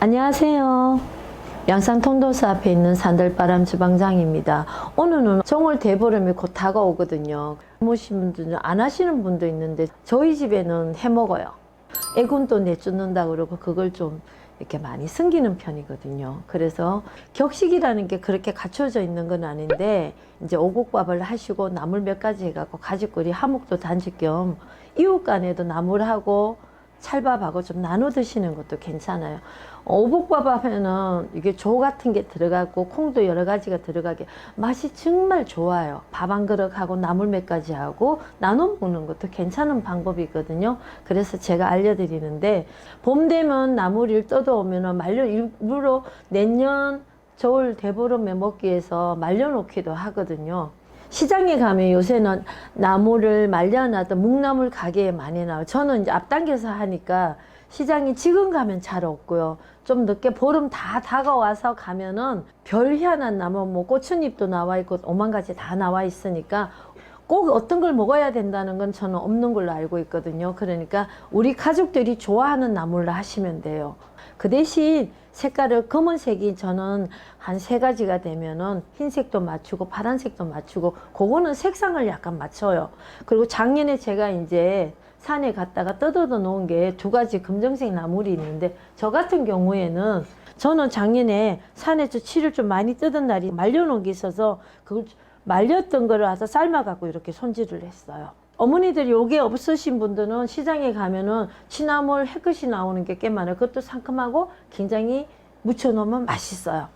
안녕하세요. 양산 통도스 앞에 있는 산들바람 주방장입니다. 오늘은 정월 대보름이 곧 다가오거든요. 모신 분들은 안 하시는 분도 있는데 저희 집에는 해 먹어요. 애군도 내쫓는다 그러고 그걸 좀 이렇게 많이 숨기는 편이거든요. 그래서 격식이라는 게 그렇게 갖춰져 있는 건 아닌데 이제 오곡밥을 하시고 나물 몇 가지 해갖고 가족끼리 하목도 단식 겸 이웃 간에도 나물하고 찰밥하고 좀 나눠 드시는 것도 괜찮아요. 오복밥 하면은 이게 조 같은 게 들어가고 콩도 여러 가지가 들어가게 맛이 정말 좋아요. 밥 한 그릇 하고 나물 몇 가지 하고 나눠 먹는 것도 괜찮은 방법이거든요. 그래서 제가 알려드리는데 봄 되면 나물을 뜯어오면은 말려 일부러 내년 겨울 대보름에 먹기 위해서 말려놓기도 하거든요. 시장에 가면 요새는 나무를 말려놔도 묵나물 가게에 많이 나와요. 저는 이제 앞당겨서 하니까 시장이 지금 가면 잘 없고요. 좀 늦게 보름 다 다가와서 가면은 별 희한한 나무, 뭐 고추잎도 나와 있고 오만 가지 다 나와 있으니까 꼭 어떤 걸 먹어야 된다는 건 저는 없는 걸로 알고 있거든요. 그러니까 우리 가족들이 좋아하는 나물로 하시면 돼요. 그 대신 색깔을 검은색이 저는 한 세 가지가 되면은 흰색도 맞추고 파란색도 맞추고 그거는 색상을 약간 맞춰요. 그리고 작년에 제가 이제 산에 갔다가 뜯어져 놓은 게 두 가지 검정색 나물이 있는데 저 같은 경우에는 저는 작년에 산에서 치를 좀 많이 뜯은 날이 말려놓은 게 있어서 그걸 말렸던 거를 와서 삶아갖고 이렇게 손질을 했어요. 어머니들이 요게 없으신 분들은 시장에 가면은 취나물 해끝이 나오는 게 꽤 많아요. 그것도 상큼하고 굉장히 무쳐놓으면 맛있어요.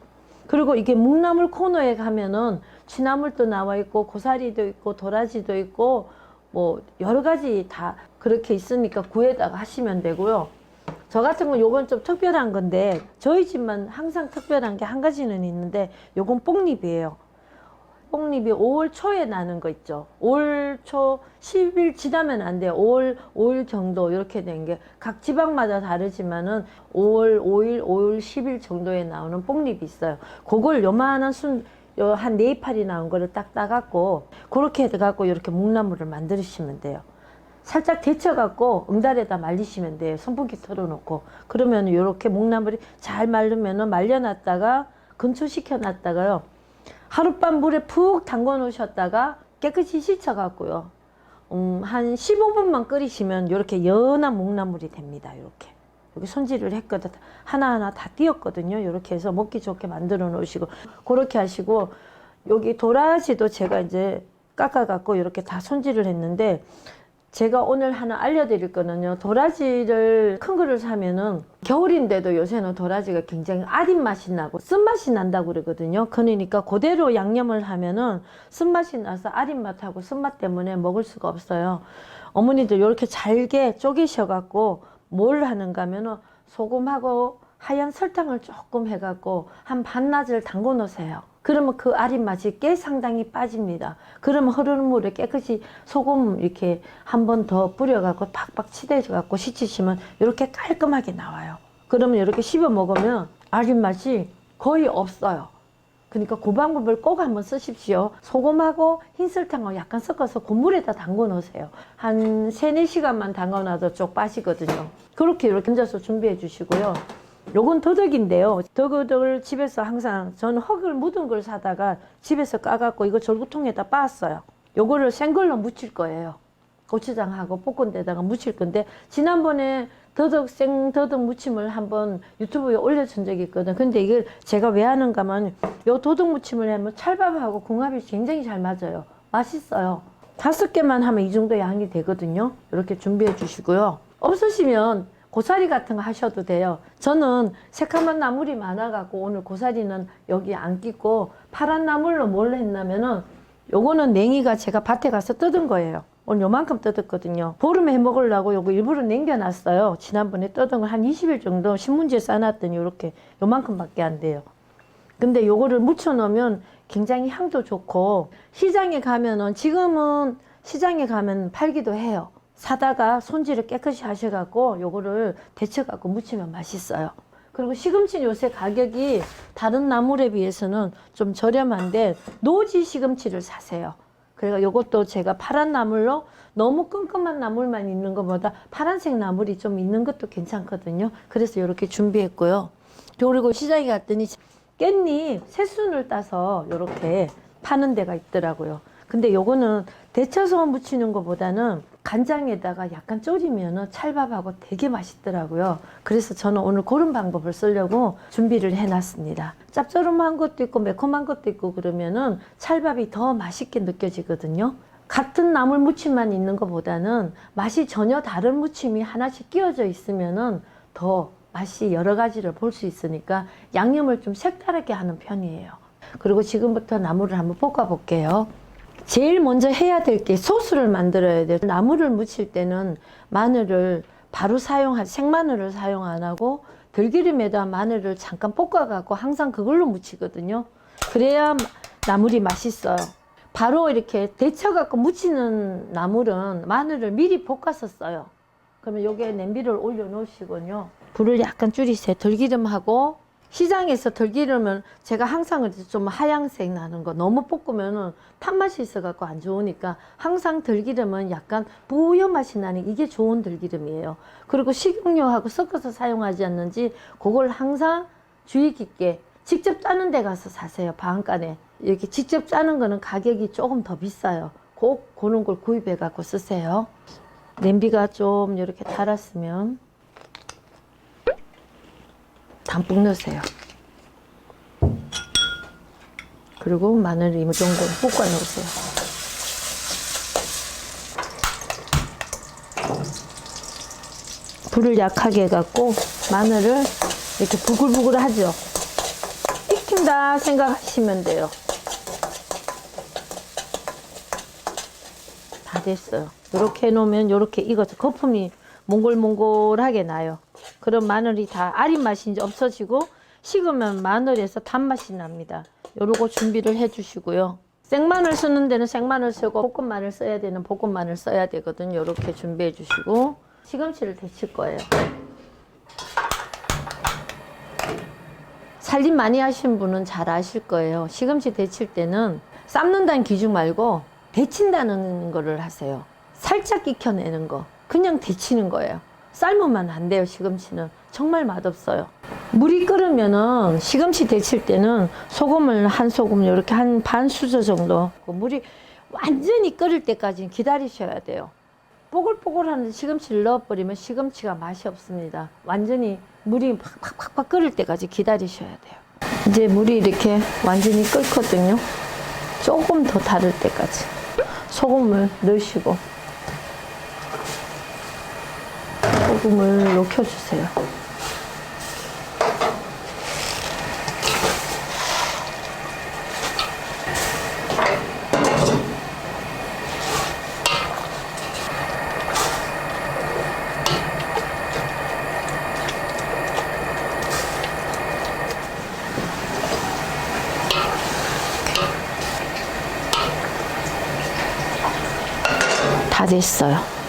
그리고 이게 묵나물 코너에 가면은 취나물도 나와 있고 고사리도 있고 도라지도 있고 뭐 여러 가지 다 그렇게 있으니까 구에다가 하시면 되고요. 저 같은 건 요건 좀 특별한 건데 저희 집만 항상 특별한 게 한 가지는 있는데 요건 뽕잎이에요. 뽕잎이 5월 초에 나는 거 있죠. 5월 초 10일 지나면 안 돼요. 5월 5일 정도 이렇게 된 게 각 지방마다 다르지만은 5월 5일, 5월 10일 정도에 나오는 뽕잎이 있어요. 그걸 요만한 순 요 한네 팔이 나온 거를 딱 따갖고 그렇게 해갖고 이렇게 묵나물을 만드시면 돼요. 살짝 데쳐갖고 응달에다 말리시면 돼요. 선풍기 틀어놓고 그러면 이렇게 묵나물이 잘 말르면은 말려놨다가 건초시켜 놨다가요. 하룻밤 물에 푹 담궈 놓으셨다가 깨끗이 씻어갖고요. 음, 한 15분만 끓이시면 이렇게 연한 묵나물이 됩니다. 이렇게. 여기 손질을 했거든. 하나하나 다 띄었거든요. 이렇게 해서 먹기 좋게 만들어 놓으시고, 그렇게 하시고, 여기 도라지도 제가 이제 깎아 갖고 이렇게 다 손질을 했는데, 제가 오늘 하나 알려드릴 거는요. 도라지를 큰 거를 사면은 겨울인데도 요새는 도라지가 굉장히 아린 맛이 나고 쓴맛이 난다고 그러거든요. 그러니까 그대로 양념을 하면은 쓴맛이 나서 아린 맛하고 쓴맛 때문에 먹을 수가 없어요. 어머니들 이렇게 잘게 쪼개셔 갖고 뭘 하는가 하면은 소금하고 하얀 설탕을 조금 해갖고 한 반나절 담궈 놓으세요. 그러면 그 아린 맛이 꽤 상당히 빠집니다. 그러면 흐르는 물에 깨끗이 소금 이렇게 한 번 더 뿌려갖고 팍팍 치대져갖고 씻으시면 이렇게 깔끔하게 나와요. 그러면 이렇게 씹어 먹으면 아린 맛이 거의 없어요. 그러니까 그 방법을 꼭 한번 쓰십시오. 소금하고 흰 설탕을 약간 섞어서 고물에다 담궈 놓으세요. 한 3, 4시간만 담궈 놔도 쪽 빠지거든요. 그렇게 이렇게 얹어서 준비해 주시고요. 요건 더덕인데요. 더덕을 집에서 항상 저는 흙을 묻은 걸 사다가 집에서 까갖고 이거 절구통에다 빻았어요. 요거를 생걸로 무칠 거예요. 고추장하고 볶은 데다가 무칠 건데 지난번에 더덕 생 더덕 무침을 한번 유튜브에 올려준 적이 있거든. 근데 이걸 제가 왜 하는가 하면 요 더덕 무침을 하면 찰밥하고 궁합이 굉장히 잘 맞아요. 맛있어요. 다섯 개만 하면 이 정도 양이 되거든요. 이렇게 준비해 주시고요. 없으시면 고사리 같은 거 하셔도 돼요. 저는 새카만 나물이 많아갖고 오늘 고사리는 여기 안 끼고 파란 나물로 뭘 했냐면은 요거는 냉이가 제가 밭에 가서 뜯은 거예요. 오늘 요만큼 뜯었거든요. 보름에 해 먹으려고 요거 일부러 남겨놨어요. 지난번에 뜯은 거한 20일 정도 신문지에 싸놨더니 요렇게 요만큼밖에 안 돼요. 근데 요거를 묻혀 놓으면 굉장히 향도 좋고 시장에 가면은 지금은 시장에 가면 팔기도 해요. 사다가 손질을 깨끗이 하셔갖고 요거를 데쳐갖고 무치면 맛있어요. 그리고 시금치 요새 가격이 다른 나물에 비해서는 좀 저렴한데 노지 시금치를 사세요. 그래서 요것도 제가 파란 나물로 너무 끈끈한 나물만 있는 것보다 파란색 나물이 좀 있는 것도 괜찮거든요. 그래서 이렇게 준비했고요. 그리고 시장에 갔더니 깻잎 새순을 따서 이렇게 파는 데가 있더라고요. 근데 요거는 데쳐서 무치는 것보다는 간장에다가 약간 졸이면 찰밥하고 되게 맛있더라고요. 그래서 저는 오늘 그런 방법을 쓰려고 준비를 해놨습니다. 짭조름한 것도 있고 매콤한 것도 있고 그러면은 찰밥이 더 맛있게 느껴지거든요. 같은 나물 무침만 있는 것보다는 맛이 전혀 다른 무침이 하나씩 끼워져 있으면은 더 맛이 여러 가지를 볼 수 있으니까 양념을 좀 색다르게 하는 편이에요. 그리고 지금부터 나물을 한번 볶아 볼게요. 제일 먼저 해야 될 게 소스를 만들어야 돼요. 나물을 무칠 때는 마늘을 바로 사용할 생마늘을 사용 안 하고 들기름에다 마늘을 잠깐 볶아 갖고 항상 그걸로 무치거든요. 그래야 나물이 맛있어요. 바로 이렇게 데쳐 갖고 무치는 나물은 마늘을 미리 볶아서 써요. 그러면 여기에 냄비를 올려 놓으시군요. 불을 약간 줄이세요. 들기름하고 시장에서 들기름은 제가 항상 좀 하양색 나는 거 너무 볶으면은 탄맛이 있어갖고 안 좋으니까 항상 들기름은 약간 뿌연 맛이 나는 이게 좋은 들기름이에요. 그리고 식용유하고 섞어서 사용하지 않는지 그걸 항상 주의 깊게 직접 짜는 데 가서 사세요. 방앗간에 이렇게 직접 짜는 거는 가격이 조금 더 비싸요. 꼭 그런 걸 구입해 갖고 쓰세요. 냄비가 좀 이렇게 달았으면 담뿍 넣으세요. 그리고 마늘 이 정도 볶아 넣으세요. 불을 약하게 해갖고 마늘을 이렇게 부글부글 하죠. 익힌다 생각하시면 돼요. 다 됐어요. 이렇게 해놓으면 이렇게 익어서 거품이 몽골몽골하게 나요. 그럼 마늘이 다 아린 맛이 이제 없어지고 식으면 마늘에서 단맛이 납니다. 요러고 준비를 해주시고요. 생마늘 쓰는 데는 생마늘 쓰고 볶은 마늘 써야 되는 볶은 마늘 써야 되거든요. 이렇게 준비해 주시고 시금치를 데칠 거예요. 살림 많이 하신 분은 잘 아실 거예요. 시금치 데칠 때는 삶는다는 기준 말고 데친다는 거를 하세요. 살짝 익혀내는 거. 그냥 데치는 거예요. 삶으면 안 돼요, 시금치는. 정말 맛없어요. 물이 끓으면은 시금치 데칠 때는 소금을 한 소금 이렇게 한 반 수저 정도. 그 물이 완전히 끓을 때까지 기다리셔야 돼요. 뽀글뽀글한 시금치를 넣어버리면 시금치가 맛이 없습니다. 완전히 물이 팍팍팍팍 끓을 때까지 기다리셔야 돼요. 이제 물이 이렇게 완전히 끓거든요. 조금 더 다를 때까지 소금을 넣으시고 소금을 녹여주세요. 다 됐어요.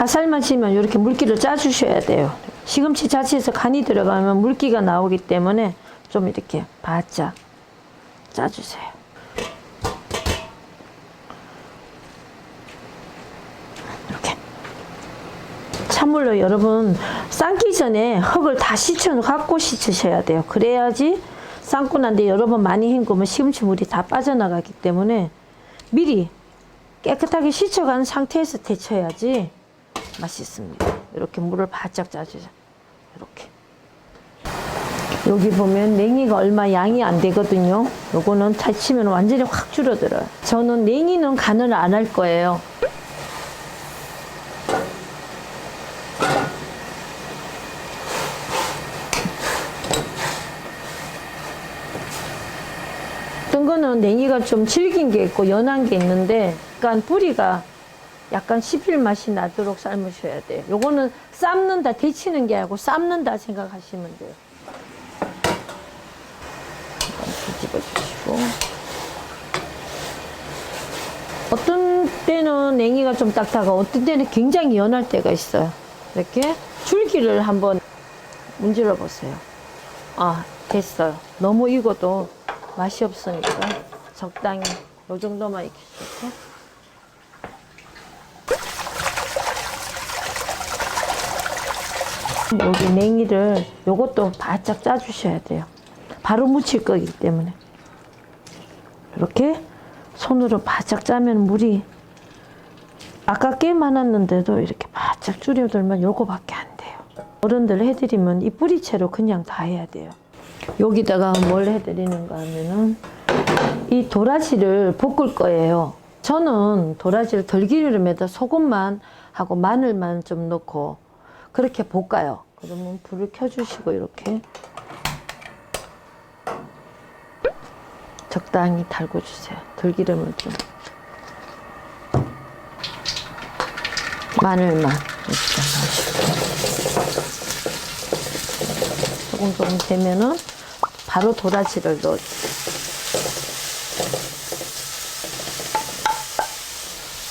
다 삶아지면 이렇게 물기를 짜주셔야 돼요. 시금치 자체에서 간이 들어가면 물기가 나오기 때문에 좀 이렇게 바짝 짜주세요. 이렇게. 찬물로 여러분 삶기 전에 흙을 다 씻어 갖고 씻으셔야 돼요. 그래야지 삶고 난 뒤에 여러 번 많이 헹구면 시금치 물이 다 빠져나가기 때문에 미리 깨끗하게 씻어간 상태에서 데쳐야지 맛있습니다. 이렇게 물을 바짝 짜주죠. 이렇게. 여기 보면 냉이가 얼마 양이 안 되거든요. 요거는 데치면 완전히 확 줄어들어요. 저는 냉이는 간을 안 할 거예요. 어떤 거는 냉이가 좀 질긴 게 있고 연한 게 있는데 약간 뿌리가 약간 씹힐 맛이 나도록 삶으셔야 돼요. 요거는 삶는다, 데치는 게 아니고 삶는다 생각하시면 돼요. 뒤집어 주시고. 어떤 때는 냉이가 좀 딱딱하고 어떤 때는 굉장히 연할 때가 있어요. 이렇게 줄기를 한번 문질러 보세요. 아, 됐어요. 너무 익어도 맛이 없으니까 적당히 요 정도만 익히시고. 여기 냉이를 요것도 바짝 짜주셔야 돼요. 바로 무칠 거기 때문에. 이렇게 손으로 바짝 짜면 물이 아까 꽤 많았는데도 이렇게 바짝 줄여들면 요거밖에 안 돼요. 어른들 해드리면 이 뿌리채로 그냥 다 해야 돼요. 여기다가 뭘 해드리는가 하면은 이 도라지를 볶을 거예요. 저는 도라지를 들기름에다 소금만 하고 마늘만 좀 넣고 그렇게 볶아요. 그러면 불을 켜주시고 이렇게 적당히 달궈주세요. 들기름을 좀. 마늘만 조금 조금 되면은 바로 도라지를 넣어주세요.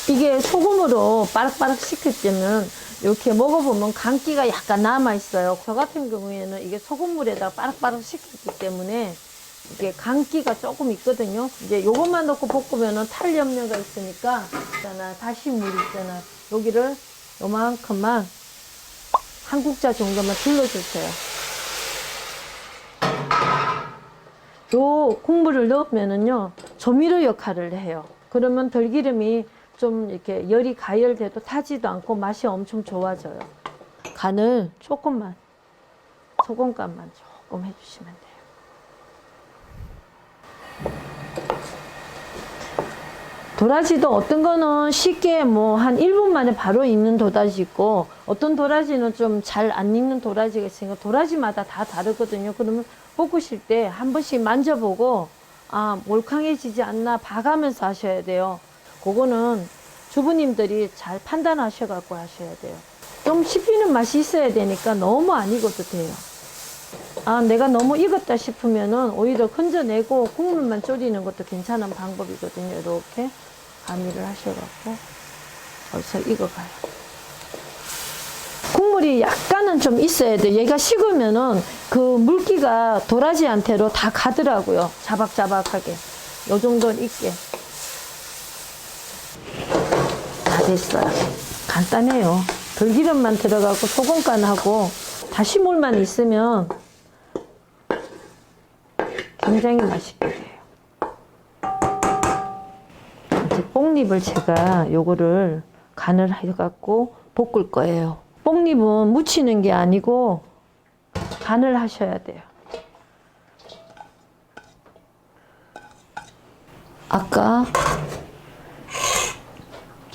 이게 소금으로 빠락빠락 시킬 때는 이렇게 먹어보면 간기가 약간 남아 있어요. 저 같은 경우에는 이게 소금물에다 빠락빠락 식혔기 때문에 이게 간기가 조금 있거든요. 이제 요것만 넣고 볶으면은 탈 염려가 있으니까 있잖아 다시 물 있잖아. 여기를 요만큼만 한 국자 정도만 둘러주세요. 요 국물을 넣으면은요 조미료 역할을 해요. 그러면 들기름이 좀 이렇게 열이 가열돼도 타지도 않고 맛이 엄청 좋아져요. 간을 조금만 소금간만 조금 해주시면 돼요. 도라지도 어떤 거는 쉽게 뭐 한 1분 만에 바로 익는 도라지 있고 어떤 도라지는 좀 잘 안 익는 도라지가 있으니까 도라지마다 다 다르거든요. 그러면 볶으실 때 한 번씩 만져보고 아 몰캉해지지 않나 봐가면서 하셔야 돼요. 그거는 주부님들이 잘 판단하셔갖고 하셔야 돼요. 좀 씹히는 맛이 있어야 되니까 너무 안 익어도 돼요. 아, 내가 너무 익었다 싶으면은 오히려 건져내고 국물만 졸이는 것도 괜찮은 방법이거든요. 이렇게 가미를 하셔갖고 벌써 익어가요. 국물이 약간은 좀 있어야 돼요. 얘가 식으면은 그 물기가 도라지한테로 다 가더라고요. 자박자박하게. 요 정도는 익게. 다 됐어요. 간단해요. 들기름만 들어가고 소금 간하고 다시물만 있으면 굉장히 맛있게 돼요. 이제 뽕잎을 제가 요거를 간을 해갖고 볶을 거예요. 뽕잎은 묻히는 게 아니고 간을 하셔야 돼요. 아까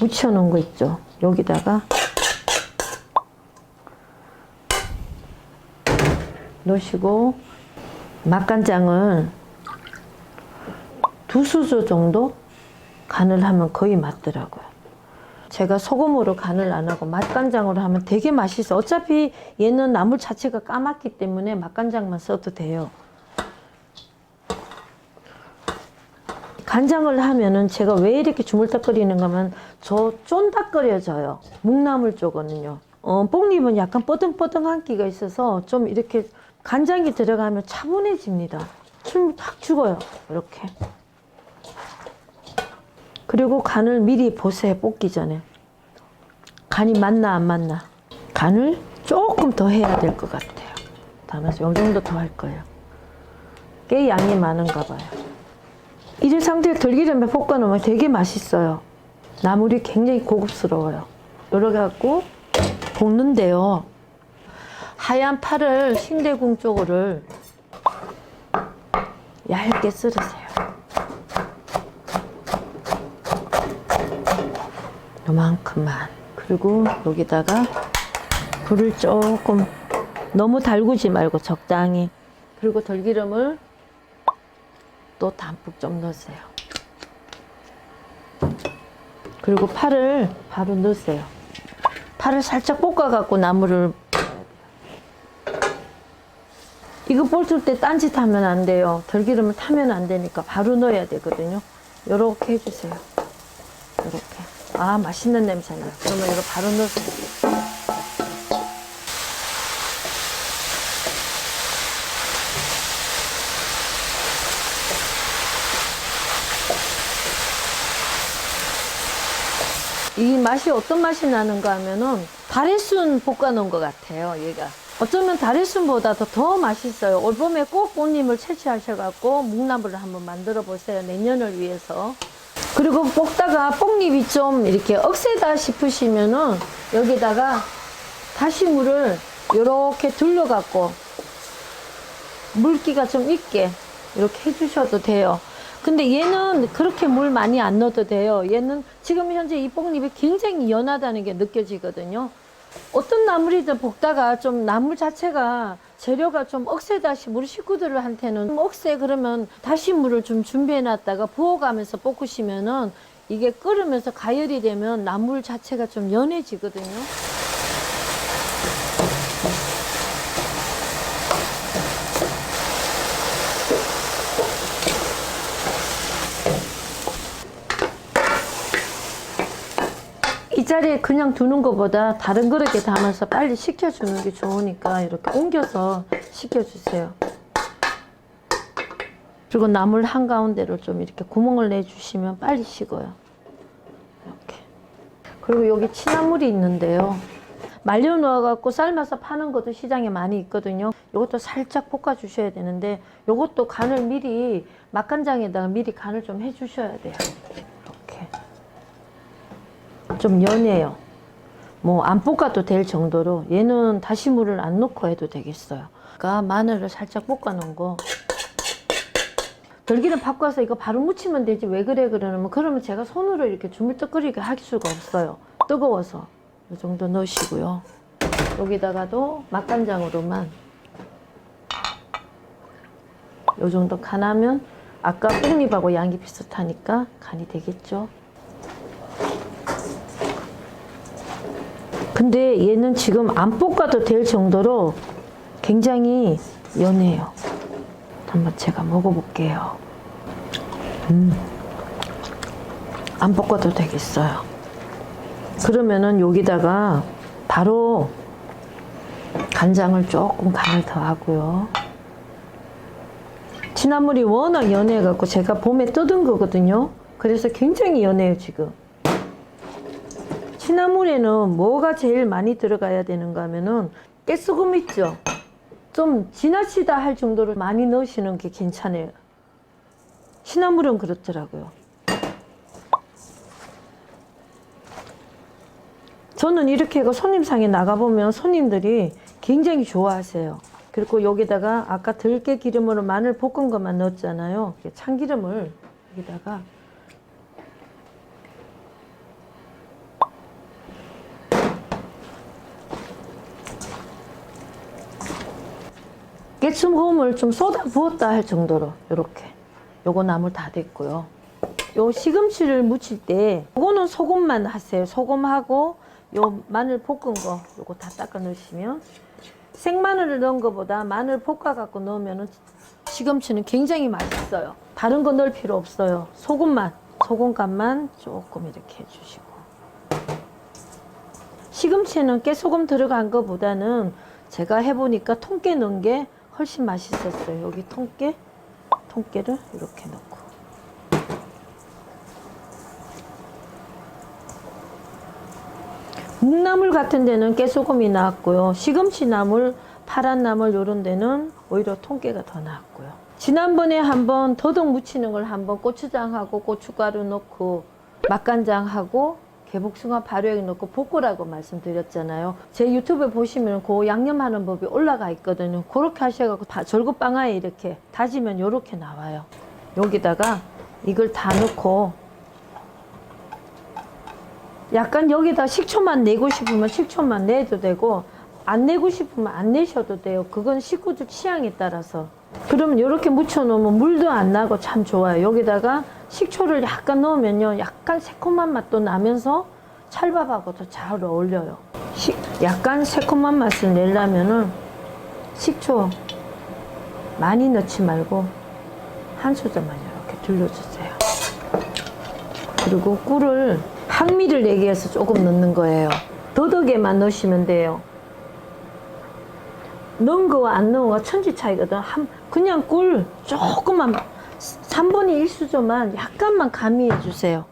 묻혀 놓은 거 있죠? 여기다가 넣으시고 맛간장을 두 수저 정도 간을 하면 거의 맞더라고요. 제가 소금으로 간을 안 하고 맛간장으로 하면 되게 맛있어. 어차피 얘는 나물 자체가 까맣기 때문에 맛간장만 써도 돼요. 간장을 하면은 제가 왜 이렇게 주물럭거리는가 하면 저 쫀득거려져요. 묵나물 쪽은요. 어, 뽕잎은 약간 뽀등뽀등한 기가 있어서 좀 이렇게 간장이 들어가면 차분해집니다. 춤확 죽어요. 이렇게. 그리고 간을 미리 보세요. 볶기 전에. 간이 맞나 안 맞나. 간을 조금 더 해야 될 것 같아요. 담아서 이 정도 더 할 거예요. 꽤 양이 많은가 봐요. 이런 상태에 들기름에 볶아 놓으면 되게 맛있어요. 나물이 굉장히 고급스러워요. 이렇게 갖고 볶는데요. 하얀 파를 흰대궁 쪽을 얇게 썰으세요. 요만큼만. 그리고 여기다가 불을 조금 너무 달구지 말고 적당히. 그리고 들기름을 또 담뿍 좀 넣으세요. 그리고 파를 바로 넣으세요. 파를 살짝 볶아갖고 나물을 이거 볶을 때 딴짓 하면 안 돼요. 들기름을 타면 안 되니까 바로 넣어야 되거든요. 요렇게 해주세요. 요렇게. 아, 맛있는 냄새 나요. 그러면 이거 바로 넣으세요. 이 맛이 어떤 맛이 나는가 하면은 다래순 볶아 놓은 것 같아요, 얘가. 어쩌면 다래순보다 더, 더 맛있어요. 올 봄에 꼭 꽃님을 채취하셔갖고 묵나물을 한번 만들어 보세요. 내년을 위해서. 그리고 볶다가 뽕잎이 좀 이렇게 억세다 싶으시면은 여기다가 다시 물을 이렇게 둘러갖고 물기가 좀 있게 이렇게 해주셔도 돼요. 근데 얘는 그렇게 물 많이 안 넣어도 돼요. 얘는 지금 현재 이 뽕잎이 굉장히 연하다는 게 느껴지거든요. 어떤 나물이든 볶다가 좀 나물 자체가 재료가 좀 억세다 싶 우리 식구들한테는 좀 억세 그러면 다시 물을 좀 준비해 놨다가 부어가면서 볶으시면은 이게 끓으면서 가열이 되면 나물 자체가 좀 연해지거든요. 이 자리에 그냥 두는 것보다 다른 그릇에 담아서 빨리 식혀주는 게 좋으니까 이렇게 옮겨서 식혀주세요. 그리고 나물 한가운데로 좀 이렇게 구멍을 내주시면 빨리 식어요. 이렇게. 그리고 여기 취나물이 있는데요. 말려 놓아갖고 삶아서 파는 것도 시장에 많이 있거든요. 이것도 살짝 볶아 주셔야 되는데 이것도 간을 미리 맛간장에다가 미리 간을 좀 해주셔야 돼요. 이렇게. 좀 연해요. 뭐 안 볶아도 될 정도로 얘는 다시 물을 안 넣고 해도 되겠어요. 그러니까 마늘을 살짝 볶아 놓은 거. 들기름 바꿔서 이거 바로 무치면 되지 왜 그래 그러면 그러면 제가 손으로 이렇게 주물떡거리게 할 수가 없어요. 뜨거워서 이 정도 넣으시고요. 여기다가도 맛간장으로만 이 정도 간하면 아까 뽕잎하고 양이 비슷하니까 간이 되겠죠. 근데 얘는 지금 안 볶아도 될 정도로 굉장히 연해요. 한번 제가 먹어볼게요. 음. 안 볶아도 되겠어요. 그러면은 여기다가 바로 간장을 조금 간을 더 하고요. 진나물이 워낙 연해갖고 제가 봄에 뜯은 거거든요. 그래서 굉장히 연해요, 지금. 취나물에는 뭐가 제일 많이 들어가야 되는가 하면은 깨소금 있죠. 좀 지나치다 할 정도로 많이 넣으시는 게 괜찮아요. 취나물은 그렇더라고요. 저는 이렇게 해서 손님상에 나가보면 손님들이 굉장히 좋아하세요. 그리고 여기다가 아까 들깨 기름으로 마늘 볶은 것만 넣었잖아요. 참기름을 여기다가 깨춤 호음을 좀 쏟아 부었다 할 정도로 이렇게. 요거 나물 다 됐고요. 요 시금치를 무칠 때 요거는 소금만 하세요. 소금하고 요 마늘 볶은 거 요거 다 닦아 넣으시면 생마늘을 넣은 것보다 마늘 볶아 갖고 넣으면 시금치는 굉장히 맛있어요. 다른 거 넣을 필요 없어요. 소금만 소금간만 조금 이렇게 해주시고. 시금치는 깨소금 들어간 것보다는 제가 해보니까 통깨 넣은 게 훨씬 맛있었어요. 여기 통깨, 통깨를 이렇게 넣고. 묵나물 같은 데는 깨소금이 나왔고요. 시금치 나물, 파란 나물 요런 데는 오히려 통깨가 더 나왔고요. 지난번에 한번 더덕 무치는 걸 한번 고추장하고 고춧가루 넣고 맛간장하고 개복숭아 발효액 넣고 볶으라고 말씀드렸잖아요. 제 유튜브에 보시면 그 양념하는 법이 올라가 있거든요. 그렇게 다 절구빵아에 이렇게 다지면 이렇게 나와요. 여기다가 이걸 다 넣고 약간 여기다 식초만 내고 싶으면 식초만 내도 되고 안 내고 싶으면 안 내셔도 돼요. 그건 식구들 취향에 따라서. 그러면 이렇게 묻혀놓으면 물도 안 나고 참 좋아요. 여기다가 식초를 약간 넣으면요. 약간 새콤한 맛도 나면서 찰밥하고도 잘 어울려요. 시- 약간 새콤한 맛을 내려면은 식초 많이 넣지 말고 한 소절만 이렇게 둘러주세요. 그리고 꿀을 항미를 내기 위해서 조금 넣는 거예요. 더덕에만 넣으시면 돼요. 넣은 거와 안 넣은 거 천지 차이거든. 한, 그냥 꿀 조금만 3분의 1수저만 약간만 가미해 주세요.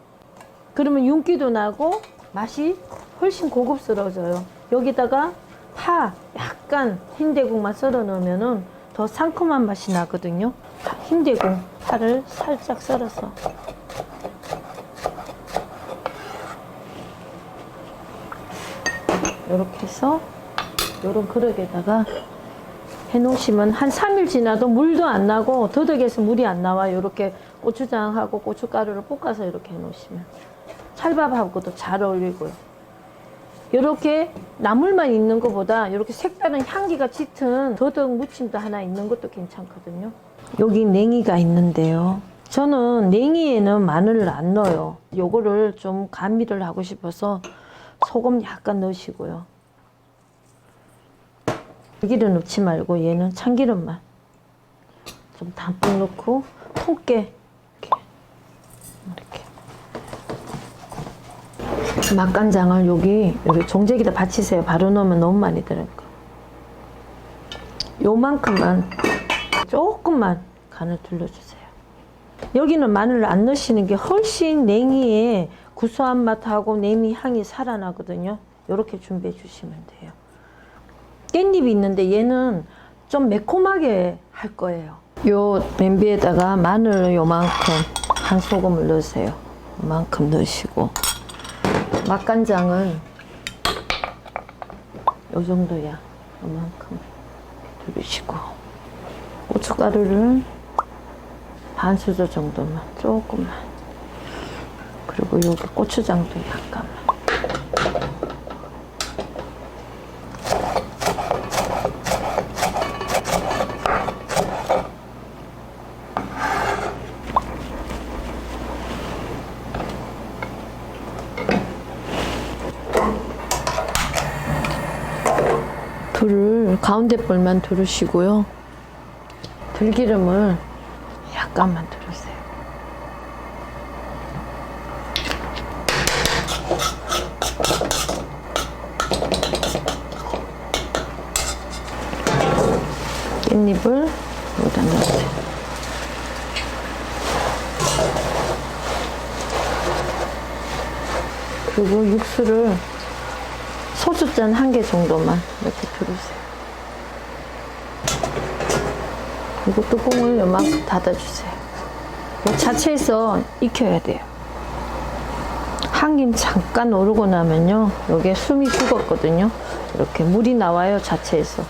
그러면 윤기도 나고 맛이 훨씬 고급스러워져요. 여기다가 파 약간 흰대국만 썰어 넣으면은 더 상큼한 맛이 나거든요. 파- 흰대국 파를 살짝 썰어서 이렇게 해서 요런 그릇에다가 해놓으시면 한 3일 지나도 물도 안 나고 더덕에서 물이 안 나와요. 이렇게 고추장하고 고춧가루를 볶아서 이렇게 해놓으시면 찰밥하고도 잘 어울리고요. 이렇게 나물만 있는 것보다 이렇게 색다른 향기가 짙은 더덕 무침도 하나 있는 것도 괜찮거든요. 여기 냉이가 있는데요. 저는 냉이에는 마늘을 안 넣어요. 요거를 좀 가미를 하고 싶어서 소금 약간 넣으시고요. 들기름 넣지 말고 얘는 참기름만 좀 담뿍 넣고 통깨 이렇게 이렇게 맛간장을 여기 여기 종제기다 받치세요. 바로 넣으면 너무 많이 들어가. 요만큼만 조금만 간을 둘러주세요. 여기는 마늘을 안 넣으시는 게 훨씬 냉이의 구수한 맛하고 냉이 향이 살아나거든요. 이렇게 준비해 주시면 돼요. 깻잎이 있는데 얘는 좀 매콤하게 할 거예요. 요 냄비에다가 마늘 요만큼 한 소금을 넣으세요. 요만큼 넣으시고 맛간장은 요 정도야. 요만큼 두르시고 고춧가루를 반 수저 정도만 조금만 그리고 여기 고추장도 약간만 불을 가운데 불만 두르시고요. 들기름을 약간만 두르세요. 깻잎을 여기다 넣으세요. 그리고 육수를 소주잔 한 개 정도만 이렇게 두르세요. 그리고 뚜껑을 요만큼 닫아주세요. 이 자체에서 익혀야 돼요. 한 김 잠깐 오르고 나면요. 여기에 숨이 죽었거든요. 이렇게 물이 나와요, 자체에서.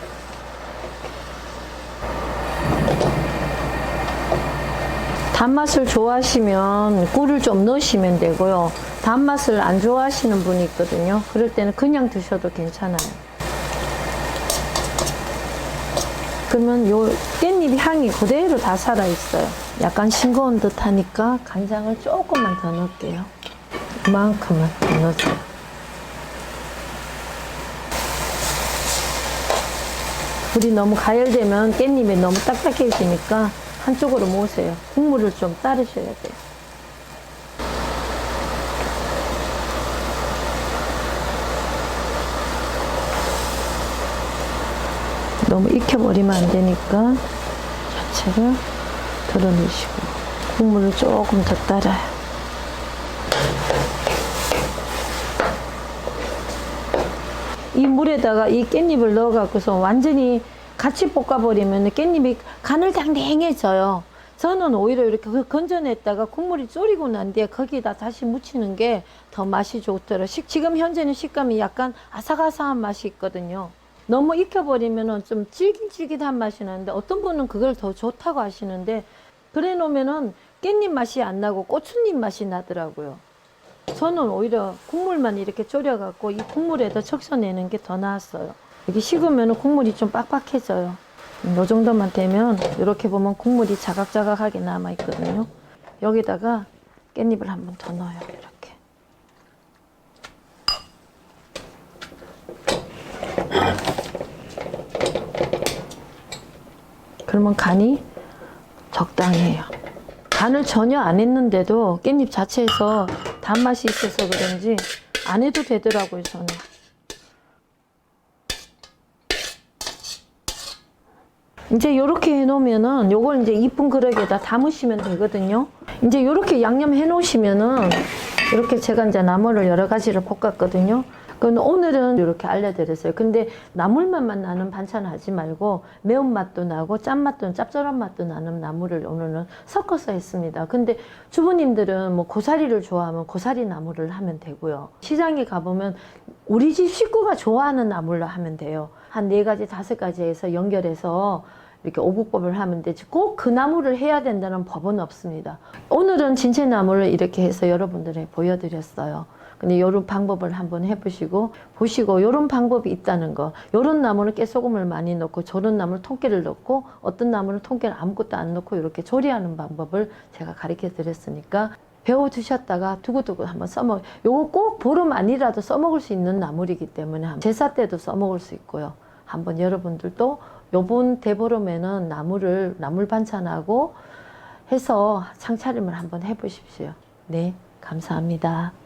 단맛을 좋아하시면 꿀을 좀 넣으시면 되고요. 단맛을 안 좋아하시는 분이 있거든요. 그럴 때는 그냥 드셔도 괜찮아요. 그러면 요 깻잎 향이 그대로 다 살아있어요. 약간 싱거운 듯 하니까 간장을 조금만 더 넣을게요. 이만큼만 더 넣으세요. 불이 너무 가열되면 깻잎이 너무 딱딱해지니까 한쪽으로 모으세요. 국물을 좀 따르셔야 돼요. 너무 익혀버리면 안 되니까 자체를 덜어내시고 국물을 조금 더 따라요. 이 물에다가 이 깻잎을 넣어갖고서 완전히 같이 볶아버리면 깻잎이 간을 당당해져요. 저는 오히려 이렇게 그 건져냈다가 국물이 졸이고 난 뒤에 거기다 다시 묻히는 게 더 맛이 좋더라고요. 식- 지금 현재는 식감이 약간 아삭아삭한 맛이 있거든요. 너무 익혀버리면 좀 질깃질깃한 맛이 나는데 어떤 분은 그걸 더 좋다고 하시는데 그래 놓으면은 깻잎 맛이 안 나고 고추잎 맛이 나더라고요. 저는 오히려 국물만 이렇게 졸여갖고 이 국물에다 적셔내는 게 더 나았어요. 이게 식으면 국물이 좀 빡빡해져요. 음, 요 정도만 되면 이렇게 보면 국물이 자각자각하게 남아 있거든요. 여기다가 깻잎을 한 번 더 넣어요. 이렇게. 그러면 간이 적당해요. 간을 전혀 안 했는데도 깻잎 자체에서 단맛이 있어서 그런지 안 해도 되더라고요, 저는. 이제 이렇게 해놓으면은 요걸 이제 이쁜 그릇에다 담으시면 되거든요. 이제 이렇게 양념 해놓으시면은 이렇게 제가 이제 나물을 여러 가지를 볶았거든요. 근데 오늘은 이렇게 알려드렸어요. 근데 나물맛만 나는 반찬 하지 말고 매운맛도 나고 짠맛도 짭짤한 맛도 나는 나물을 오늘은 섞어서 했습니다. 근데 주부님들은 뭐 고사리를 좋아하면 고사리 나물을 하면 되고요. 시장에 가보면 우리 집 식구가 좋아하는 나물로 하면 돼요. 한 네 가지, 다섯 가지 해서 연결해서 이렇게 오국법을 하면 되지 꼭 그 나무를 해야 된다는 법은 없습니다. 오늘은 진채나무를 이렇게 해서 여러분들에 보여드렸어요. 근데 이런 방법을 한번 해보시고 보시고 이런 방법이 있다는 거. 이런 나무는 깨소금을 많이 넣고 저런 나무는 통깨를 넣고 어떤 나무는 통깨를 아무것도 안 넣고 이렇게 조리하는 방법을 제가 가르쳐 드렸으니까 배워 두셨다가 두고두고 한번 써먹. 요거 꼭 보름 아니라도 써먹을 수 있는 나물이기 때문에 한- 제사 때도 써먹을 수 있고요. 한번 여러분들도 요번 대보름에는 나물을 나물 반찬하고 해서 상차림을 한번 해보십시오. 네, 감사합니다.